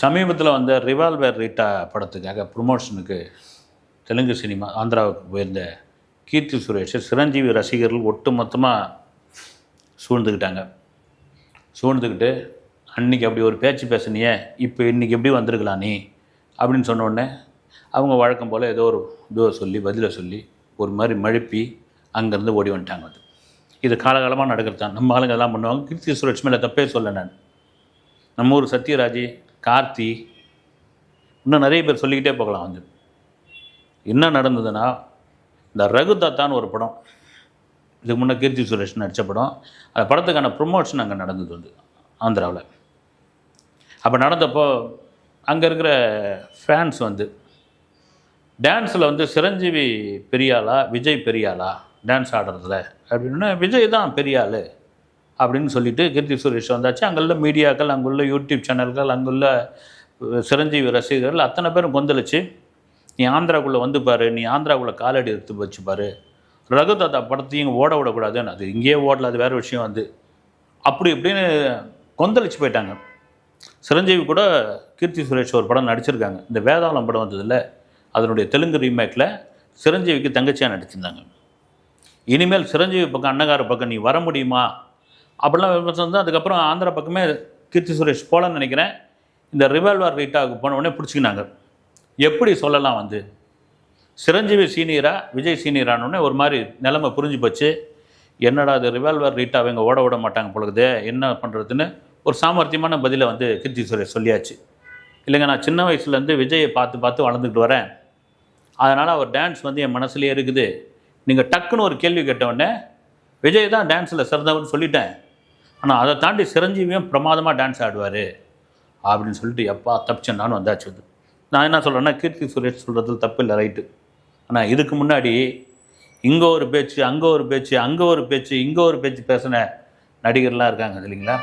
சமீபத்தில் வந்த revolver Rita படத்துக்காக ப்ரொமோஷனுக்கு தெலுங்கு சினிமா ஆந்திராவுக்கு போயிருந்த கீர்த்தி சுரேஷ் சிரஞ்சீவி ரசிகர்கள் ஒட்டு மொத்தமாக சூழ்ந்துக்கிட்டாங்க சூழ்ந்துக்கிட்டு அன்றைக்கி அப்படி ஒரு பேச்சு பேசுனியே இப்போ இன்றைக்கி எப்படி வந்திருக்கலாம் நீ? அப்படின்னு சொன்ன உடனே அவங்க வழக்கம் போல் ஏதோ ஒரு இதுவை சொல்லி பதிலை சொல்லி ஒரு மாதிரி மழுப்பி அங்கேருந்து ஓடி வந்துட்டாங்க அது. இது காலகாலமாக நடக்கிறது தான் நம்ம ஆளுங்க எல்லாம் பண்ணுவாங்க. கீர்த்தி சுரேஷ் மேலே தப்பே சொல்ல நான். நம்ம ஊர் சத்யராஜ் கார்த்தி இன்னும் நிறைய பேர் சொல்லிக்கிட்டே போகலாம் வந்து என்ன நடந்ததுன்னா இந்த ரகுதத்தான்னு ஒரு படம் இதுக்கு முன்னே கீர்த்தி சுரேஷ் நடித்த படம் அந்த படத்துக்கான ப்ரொமோஷன் அங்கே நடந்தது வந்து ஆந்திராவில். அப்போ நடந்தப்போ அங்கே இருக்கிற ஃபேன்ஸ் வந்து டான்ஸில் வந்து சிரஞ்சீவி பெரியாளா விஜய் பெரியாளா டான்ஸ் ஆடுறதுல? அப்படின்னா விஜய் தான் பெரியாள். அப்படின்னு சொல்லிட்டு கீர்த்தி சுரேஷ் வந்தாச்சு. அங்குள்ள மீடியாக்கள் அங்குள்ள யூடியூப் சேனல்கள் அங்குள்ள சிரஞ்சீவி ரசிகர்கள் அத்தனை பேரும் கொந்தளிச்சு நீ ஆந்திராக்குள்ளே வந்து பாரு நீ ஆந்திராக்குள்ளே காலடி எடுத்து வச்சு பாரு. ரகுதாத்தா படத்தையும் ஓட விடக்கூடாதுன்னு. அது இங்கேயே ஓடல அது வேறு விஷயம் வந்து அப்படி இப்படின்னு கொந்தளிச்சு போயிட்டாங்க. சிரஞ்சீவி கூட கீர்த்தி சுரேஷ் ஒரு படம் நடிச்சிருக்காங்க. இந்த வேதாளம் படம் வந்ததில்ல அதனுடைய தெலுங்கு ரீமேக்கில் சிரஞ்சீவிக்கு தங்கச்சியாக நடிச்சிருந்தாங்க. இனிமேல் சிரஞ்சீவி பக்கம் அன்னகார பக்கம் நீ வர முடியுமா? அப்படிலாம் விமர்சனம் வந்து அதுக்கப்புறம் ஆந்திரா பக்கமே கீர்த்தி சுரேஷ் போகலான்னு நினைக்கிறேன். இந்த ரிவால்வர் ரீட்டாவுக்கு போன உடனே பிடிச்சிக்கினாங்க. எப்படி சொல்லலாம் வந்து? சிரஞ்சீவி சீனியரா விஜய் சீனியரானோடனே ஒரு மாதிரி நிலைமை புரிஞ்சு போச்சு. என்னடா அது ரிவால்வர் ரீட்டா அவங்க ஓட விட மாட்டாங்க பொழுது என்ன பண்ணுறதுன்னு ஒரு சாமர்த்தியமான பதிலை வந்து கீர்த்தி சுரேஷ் சொல்லியாச்சு. இல்லைங்க நான் சின்ன வயசுலேருந்து விஜயை பார்த்து பார்த்து வளர்ந்துக்கிட்டு வரேன். அதனால் அவர் டான்ஸ் வந்து என் மனசுலேயே இருக்குது. நீங்கள் டக்குன்னு ஒரு கேள்வி கேட்டவுடனே விஜய் தான் டான்ஸில் சிறந்தவர்னு சொல்லிட்டேன். ஆனால் அதை தாண்டி சிரஞ்சீவியும் பிரமாதமாக டான்ஸ் ஆடுவார் அப்படின்னு சொல்லிட்டு எப்பா தப்பிச்சேன் நானும் வந்தாச்சு அது நான் என்ன சொல்கிறேன்னா கீர்த்தி சுரேஷ் சொல்கிறது தப்பு இல்லை ரைட்டு ஆனால் இதுக்கு முன்னாடி இங்கே ஒரு பேச்சு அங்கே ஒரு பேச்சு அங்கே ஒரு பேச்சு இங்கே ஒரு பேச்சு பேசின நடிகர்லாம் இருக்காங்க இல்லைங்களா?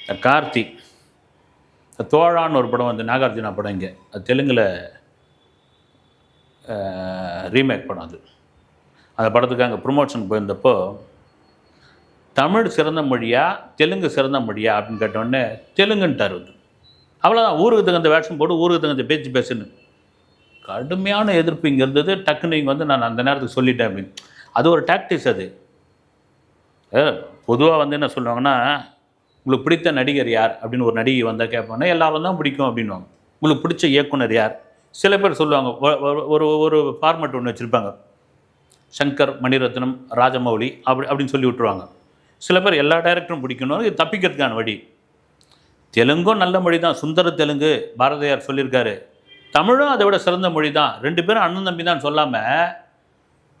இந்த கார்த்தி தோழான்னு ஒரு படம் வந்து நாகார்ஜுனா படம் இங்கே. அது தெலுங்கில் ரீமேக் படம் அது. அந்த படத்துக்கு அங்கே ப்ரொமோஷன் போயிருந்தப்போ தமிழ் சிறந்த மொழியா தெலுங்கு சிறந்த மொழியா அப்படின்னு கேட்டோடனே தெலுங்குன்ட்டார் வந்து அவ்வளோதான் ஊருக்கு தகுந்த வேஷம் போட்டு ஊருக்கு தகுந்த பேச்சு பேசுன்னு. கடுமையான எதிர்ப்பு இங்கே இருந்தது. டக்குன்னு இங்கே வந்து நான் அந்த நேரத்துக்கு சொல்லிட்டேன் அப்படின்னு. அது ஒரு டாக்டிஸ் அது. பொதுவாக வந்து என்ன சொல்லுவாங்கன்னா உங்களுக்கு பிடித்த நடிகர் யார்? அப்படின்னு ஒரு நடிகை வந்தால் கேட்பாங்கன்னா எல்லாரும் தான் பிடிக்கும் அப்படின்வாங்க உங்களுக்கு பிடிச்ச இயக்குனர் யார்? சில பேர் சொல்லுவாங்க. ஒ- ஒரு ஒரு ஃபார்மேட் ஒன்று வச்சுருப்பாங்க. சங்கர் மணிரத்னம் ராஜமௌலி அப்படி அப்படின்னு சொல்லி விட்டுருவாங்க. சில பேர் எல்லா டைரக்டரும் பிடிக்கணும். இது தப்பிக்கிறதுக்கான வழி. தெலுங்கும் நல்ல மொழி தான். சுந்தர தெலுங்கு பாரதியார் சொல்லியிருக்காரு. தமிழும் அதை விட சிறந்த மொழி தான். ரெண்டு பேரும் அண்ணன் தம்பி தான் சொல்லாமல்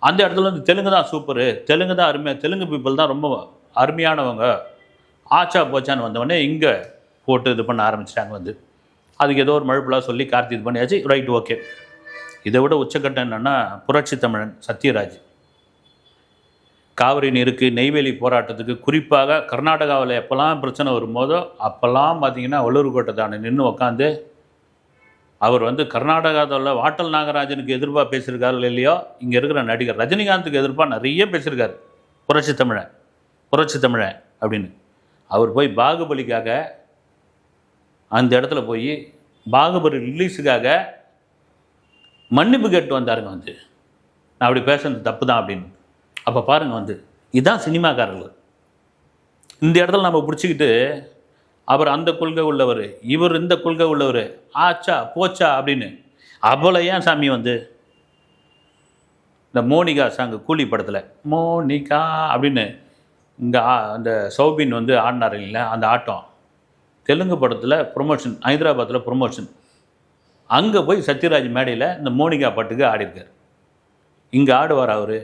அந்த இடத்துல வந்து தெலுங்கு தான் சூப்பரு தெலுங்கு தான் அருமையாக தெலுங்கு பீப்புள் தான் ரொம்ப அருமையானவங்க. ஆச்சா போச்சான்னு வந்தவொடனே இங்கே போட்டு இது பண்ண ஆரம்பிச்சிட்டாங்க வந்து. அதுக்கு ஏதோ ஒரு மழுப்பெல்லாம் சொல்லி கார்த்தி இது பண்ணியாச்சு. Right okay. இதை விட உச்சக்கட்டம் என்னென்னா புரட்சி தமிழன் சத்யராஜ். காவிரி நீருக்கு நெய்வேலி போராட்டத்துக்கு குறிப்பாக கர்நாடகாவில் எப்போல்லாம் பிரச்சனை வரும்போதோ அப்போல்லாம் பார்த்தீங்கன்னா வள்ளூர்கோட்டை தானே நின்று உக்காந்து அவர் வந்து கர்நாடகாவில் வாட்டல் நாகராஜனுக்கு எதிர்ப்பாக பேசியிருக்காரு இல்லையோ இங்கே இருக்கிற நடிகர் ரஜினிகாந்துக்கு எதிர்ப்பாக நிறைய பேசியிருக்காரு. புரட்சி தமிழன் புரட்சி தமிழன் அப்படின்னு. அவர் போய் பாகுபலிக்காக அந்த இடத்துல போய் பாகுபலி ரிலீஸுக்காக மன்னிப்பு கேட்டு வந்தாருங்க வந்து. நான் அப்படி பேசுனது தப்பு தான் அப்படின்னு. அப்போ பாருங்கள் வந்து இதுதான் சினிமாக்காரர்கள். இந்த இடத்துல நம்ம பிடிச்சிக்கிட்டு அவர் அந்த கொள்கை உள்ளவர் இவர் இந்த கொள்கை உள்ளவர் ஆச்சா போச்சா அப்படின்னு அவ்வளோ ஏன் சாமி வந்து இந்த மோனிகா சாங்கு கூலி படத்தில் மோனிகா அப்படின்னு இங்கே அந்த சௌபின் வந்து ஆடினார் இல்லைங்களா அந்த ஆட்டம். தெலுங்கு படத்தில் ப்ரொமோஷன் ஹைதராபாத்தில் ப்ரொமோஷன் அங்கே போய் சத்யராஜ் மேடையில் இந்த மோனிகா பாட்டுக்கு ஆடிருக்கார் இங்கே ஆடுவார் அவர்?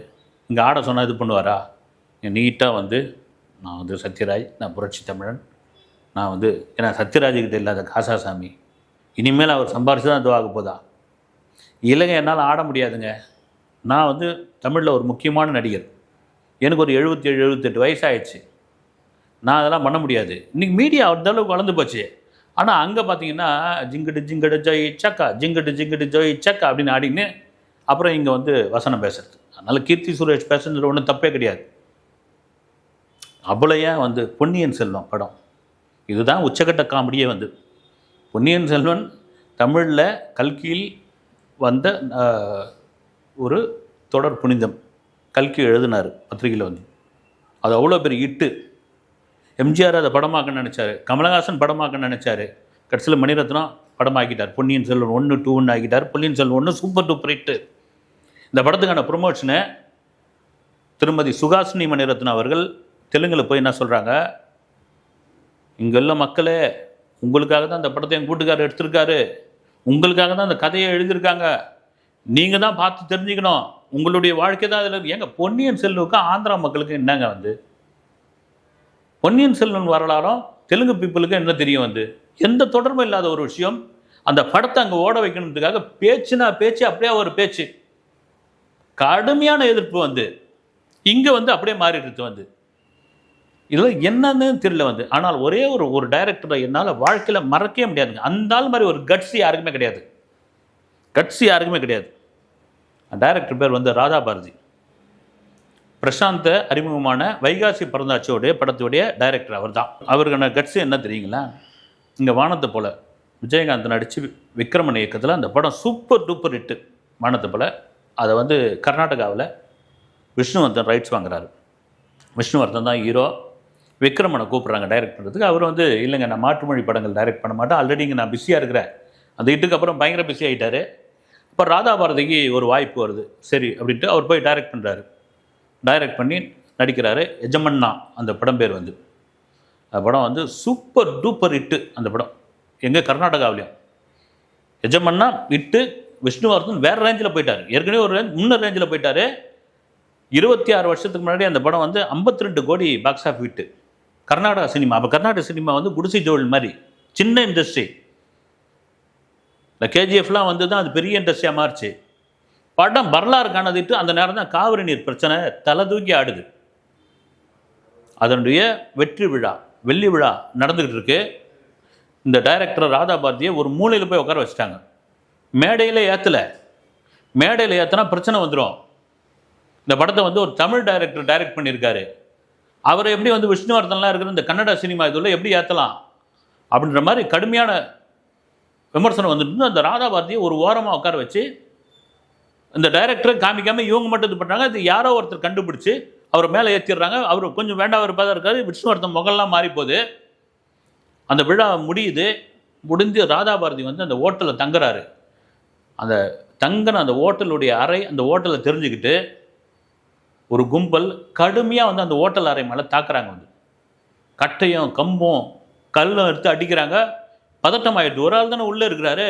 இங்கே ஆட சொன்னால் இது பண்ணுவாரா? நீட்டாக வந்து நான் வந்து சத்யராஜ் நான் புரட்சி தமிழன். நான் வந்து ஏன்னா சத்யராஜுக்கிட்ட இல்லாத காசாசாமி. இனிமேல் அவர் சம்பாரிச்சு தான் இதுவாக போதா? இல்லைங்க என்னால் ஆட முடியாதுங்க. நான் வந்து தமிழில் ஒரு முக்கியமான நடிகர். எனக்கு ஒரு எழுபத்தி ஏழு எழுபத்தெட்டு வயசாயிடுச்சு. நான் அதெல்லாம் பண்ண முடியாது. இன்றைக்கி மீடியா அந்த அளவுக்கு வளர்ந்து போச்சு. ஆனால் அங்கே பார்த்தீங்கன்னா ஜிங்கடு ஜிங்கடு ஜோய் சக்கா ஜிங்கடு ஜிங்கடு ஜோய் சக்கா அப்படின்னு ஆடின்னு அப்புறம் இங்கே வந்து வசனம் பேசுறது. அதனால் கீர்த்தி சுரேஷ் பேசுறது ஒன்றும் தப்பே கிடையாது. அவ்வளையா வந்து பொன்னியின் செல்வம் படம்? இதுதான் உச்சகட்ட காமெடியே வந்து. பொன்னியின் செல்வன் தமிழில் கல்கியில் வந்த ஒரு தொடர் புனிதம். கல்கி எழுதினார் பத்திரிகையில் வந்து. அது அவ்வளோ பெரிய இட்டு. எம்ஜிஆர் அதை படமாக்க நினச்சாரு. கமலஹாசன் படமாக்க நினச்சாரு. கடைசியில் மணிரத்னம் படமாக்கிட்டார். பொன்னியின் செல்வன் ஒன்று டூ ஒன்று ஆக்கிட்டார். பொன்னியின் செல்வன் ஒன்று சூப்பர் டூப்பர் ஹிட்டு. இந்த படத்துக்கான ப்ரொமோஷனை திருமதி சுகாசினி மணிரத்னம் அவர்கள் தெலுங்கில் போய் என்ன சொல்கிறாங்க இங்கே உள்ள மக்களே உங்களுக்காக தான் அந்த படத்தை என் கூட்டுக்காரர் எடுத்திருக்காரு. உங்களுக்காக தான் அந்த கதையை எழுதியிருக்காங்க. நீங்கள் தான் பார்த்து தெரிஞ்சுக்கணும். உங்களுடைய வாழ்க்கை தான் அதில் ஏங்க பொன்னியின் செல்வனுக்கு ஆந்திரா மக்களுக்கு என்னங்க வந்து? பொன்னியின் செல்வன் வரலாறும் தெலுங்கு பீப்புளுக்கு என்ன தெரியும் வந்து? எந்த தொடர்பும் இல்லாத ஒரு விஷயம். அந்த படத்தை அங்கே ஓட வைக்கணுன்றதுக்காக பேச்சுனா பேச்சு அப்படியே ஒரு பேச்சு. கடுமையான எதிர்ப்பு வந்து இங்கே வந்து அப்படியே மாறிடுது வந்து. இதில் என்னன்னு தெரியல வந்து. ஆனால் ஒரே ஒரு ஒரு டைரக்டரை என்னால் வாழ்க்கையில் மறக்கவே முடியாதுங்க. அந்த ஆள் மாதிரி ஒரு கட்ஸ் யாருக்குமே கிடையாது. கட்ஸ் யாருக்குமே கிடையாது. டைரக்டர் பேர் வந்து ராதா பாரதி பிரசாந்த அறிமுகமான வைகாசி பிறந்தாச்சியோடைய படத்துடைய டைரக்டர் அவர் தான் அவருக்கான கட்ஸ் என்ன தெரியுங்களா? இங்கே வானத்தை போல் விஜயகாந்த் நடித்து விக்ரமன் இயக்கத்தில் அந்த படம் சூப்பர் டூப்பர் ஹிட்டு வானத்தை போல். அதை வந்து கர்நாடகாவில் விஷ்ணுவர்தன் ரைட்ஸ் வாங்குறாரு. விஷ்ணுவர்தன் தான் ஹீரோ விக்ரமனை கூப்பிட்றாங்க டைரக்ட் பண்ணுறதுக்கு அவர் வந்து இல்லைங்க நான் மாற்று மொழி படங்கள் டைரக்ட் பண்ண மாட்டேன். ஆல்ரெடி இங்கே நான் பிஸியாக இருக்கிறேன். அந்த இட்டுக்கு அப்புறம் பயங்கர பிஸி ஆகிட்டாரு அப்போ ராதா பாரதிக்கு ஒரு வாய்ப்பு வருது. சரி அப்படின்ட்டு அவர் போய் டைரக்ட் பண்ணுறாரு டைரக்ட் பண்ணி நடிக்கிறாரு எஜமன்னா அந்த படம் பேர் வந்து. அந்த படம் வந்து சூப்பர் டூப்பர் ஹிட்டு அந்த படம். எங்கே கர்நாடகாவிலையும். எஜமன்னா இட்டு விஷ்ணுவர்தன் வேறு ரேஞ்சில் போயிட்டார். ஏற்கனவே ஒரு ரேஞ்ச் முன்னர் ரேஞ்சில் போயிட்டார். இருபத்தி ஆறு வருஷத்துக்கு முன்னாடி அந்த படம் வந்து 52 ரெண்டு கோடி box office hit Karnataka cinema அப்போ கர்நாடக சினிமா வந்து குடிசை ஜோல் மாதிரி சின்ன இண்டஸ்ட்ரி இந்த கேஜிஎஃப்லாம் வந்து தான் அது பெரிய இண்டஸ்ட்ரியாக மாறுச்சு. படம் வரலாறு காணதிட்டு அந்த நேரம் தான் காவிரி நீர் பிரச்சனை தலை தூக்கி ஆடுது. அதனுடைய வெற்றி விழா வெள்ளி விழா நடந்துக்கிட்டு இருக்கு. இந்த டைரக்டர் ராதா பாரதியை ஒரு மூலையில் போய் உட்கார வச்சுட்டாங்க. மேடையில் ஏற்றலை மேடையில் ஏற்றினா பிரச்சனை வந்துடும் இந்த படத்தை வந்து ஒரு தமிழ் டைரக்டர் டைரக்ட் பண்ணியிருக்காரு. அவரை எப்படி வந்து விஷ்ணுவர்தன்லாம் இருக்கிற இந்த கன்னட சினிமா இதில் எப்படி ஏற்றலாம் அப்படின்ற மாதிரி கடுமையான விமர்சனம் வந்துட்டு அந்த ராதா பாரதியை ஒரு ஓரமாக உட்கார வச்சு இந்த டைரக்டரை காமிக்காமல் இவங்க மட்டும் இது பண்ணுறாங்க அது யாரோ ஒருத்தர் கண்டுபிடிச்சி அவர் மேலே ஏற்றிடுறாங்க அவர் கொஞ்சம் வேண்டாம் இருப்பதாக இருக்காரு. விஷ்ணுவர்தன் முகல்லாம் மாறி போகுது. அந்த விழா முடியுது. முடிஞ்சு ராதா பாரதி வந்து அந்த ஹோட்டலில் தங்குறாரு. அந்த தங்கின அந்த ஓட்டலுடைய அறை அந்த ஓட்டலை தெரிஞ்சுக்கிட்டு ஒரு கும்பல் கடுமையாக வந்து அந்த ஓட்டல் அறை மேலே தாக்குறாங்க வந்து. கட்டையும் கம்பும் கல்லும் எடுத்து அடிக்கிறாங்க. பதட்டம் ஆயிடுது. ஒரு ஆள் தானே உள்ளே இருக்கிறாரு.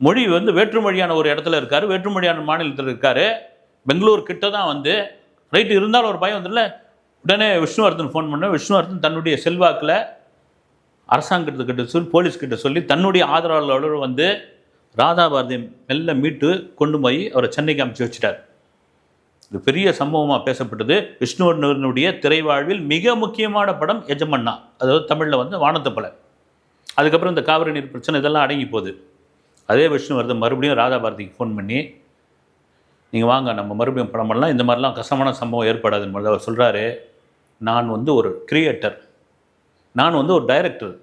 மொழி வந்து வேற்றுமொழியான ஒரு இடத்துல இருக்கார். வேற்றுமொழியான மாநிலத்தில் இருக்கார். பெங்களூர் கிட்ட தான் வந்து ரைட்டு இருந்தாலும் ஒரு பயம் வந்துடல உடனே விஷ்ணுவர்தன் ஃபோன் பண்ண. விஷ்ணுவர்தன் தன்னுடைய செல்வாக்கில் அரசாங்கத்துக்கிட்ட சொல்லி போலீஸ்கிட்ட சொல்லி தன்னுடைய ஆதரவாளரோடு வந்து ராதாபாரதி மெல்ல மீட்டு கொண்டு போய் அவரை சென்னைக்கு அமைச்சு வச்சுட்டார். இது பெரிய சம்பவமாக பேசப்பட்டது. விஷ்ணுவர்தனுடைய திரைவாழ்வில் மிக முக்கியமான படம் எஜமன்னா. அதாவது தமிழில் வந்து வானத்தப்பலை அதுக்கப்புறம் இந்த காவிரி நீர் பிரச்சனை இதெல்லாம் அடங்கி போகுது. அதே விஷ்ணுவர்தன் மறுபடியும் ராதா பாரதிக்கு ஃபோன் பண்ணி நீங்கள் வாங்க நம்ம மறுபடியும் படம் பண்ணலாம். இந்த மாதிரிலாம் கஷ்டமான சம்பவம் ஏற்படாதுன்னு மாதிரி அவர் சொல்கிறாரு நான் வந்து ஒரு கிரியேட்டர் நான் வந்து ஒரு டைரக்டர்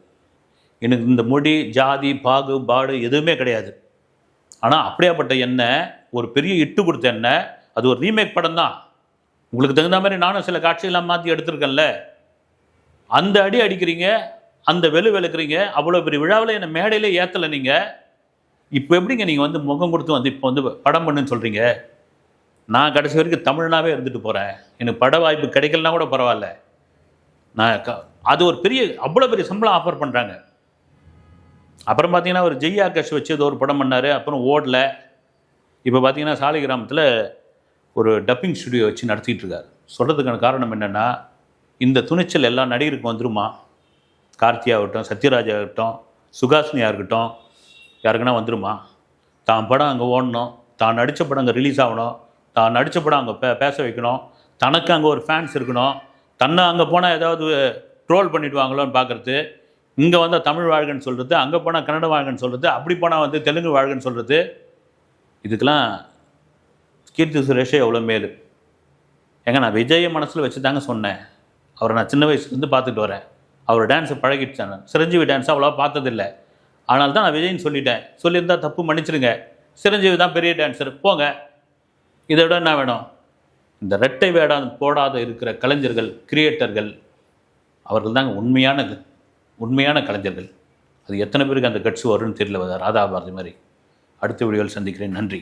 எனக்கு இந்த மொழி ஜாதி பாகு பாடு எதுவுமே கிடையாது. ஆனால் அப்படியாப்பட்ட எண்ணெய் ஒரு பெரிய இட்டு கொடுத்த எண்ணெய் அது ஒரு ரீமேக் படம் தான் உங்களுக்கு தகுந்த மாதிரி நானும் சில காட்சியெல்லாம் மாற்றி எடுத்திருக்கேன்ல. அந்த அடி அடிக்கிறீங்க அந்த வெளு வெளுக்கிறீங்க அவ்வளோ பெரிய விழாவில் என்னை மேடையிலே ஏற்றலை நீங்கள் இப்போ எப்படிங்க நீங்கள் வந்து முகம் கொடுத்து வந்து இப்போ வந்து படம் பண்ணுன்னு சொல்கிறீங்க நான் கடைசி வரைக்கும் தமிழ்னாவே இருந்துட்டு போகிறேன் எனக்கு பட வாய்ப்பு கிடைக்கலனா கூட பரவாயில்ல. நான் க அது ஒரு பெரிய அவ்வளோ பெரிய சம்பளம் ஆஃபர் பண்ணுறாங்க அப்புறம் பார்த்தீங்கன்னா ஒரு ஜெய் ஆகாஷ் வச்சு ஏதோ ஒரு படம் பண்ணார். அப்புறம் ஓடல. இப்போ பார்த்தீங்கன்னா சாலை கிராமத்தில் ஒரு டப்பிங் ஸ்டுடியோ வச்சு நடத்திட்டு இருக்காரு சொல்கிறதுக்கான காரணம் என்னென்னா இந்த துணிச்சல் எல்லா நடிகருக்கும் வந்துருமா? கார்த்தி ஆகட்டும் சத்யராஜ் ஆகட்டும் சுகாசினியாக இருக்கட்டும் யாருக்குன்னா வந்துருமா? தான் படம் அங்கே ஓடணும். தான் நடித்த படம் அங்கே ரிலீஸ் ஆகணும். தான் நடித்த படம் அங்கே பே பேச வைக்கணும். தனக்கு அங்கே ஒரு ஃபேன்ஸ் இருக்கணும். தன்னை அங்கே போனால் ஏதாவது ட்ரோல் பண்ணிவிடுவாங்களோன்னு பார்க்குறது இங்கே வந்தால் தமிழ் வாழ்கன்னு சொல்கிறது அங்கே போனால் கன்னட வாழ்கன்னு சொல்கிறது அப்படி போனால் வந்து தெலுங்கு வாழ்கன்னு சொல்கிறது இதுக்கெல்லாம் கீர்த்தி சுரேஷே எவ்வளோ மேலு. ஏங்க நான் விஜயை மனசில் வச்சு தாங்க சொன்னேன். அவரை நான் சின்ன வயசுலேருந்து பார்த்துட்டு வரேன். அவர் டான்ஸை பழகிடுச்சேன் நான். சிரஞ்சீவி டான்ஸ் அவ்வளோ பார்த்ததில்லை. ஆனால் தான் நான் விஜய்னு சொல்லிட்டேன். சொல்லியிருந்தால் தப்பு மன்னிச்சிடுங்க சிரஞ்சீவி தான் பெரிய டான்ஸர் போங்க. இதை விட என்ன வேணும்? இந்த ரெட்டை வேடம் போடாத இருக்கிற கலைஞர்கள் கிரியேட்டர்கள் அவர்கள் தாங்க உண்மையான உண்மையான கலைஞர்கள். அது எத்தனை பேருக்கு அந்த கட்சி வரும்னு தெரியல ராதா பாரதி மாதிரி. அடுத்த வீடியோவில் சந்திக்கிறேன். நன்றி.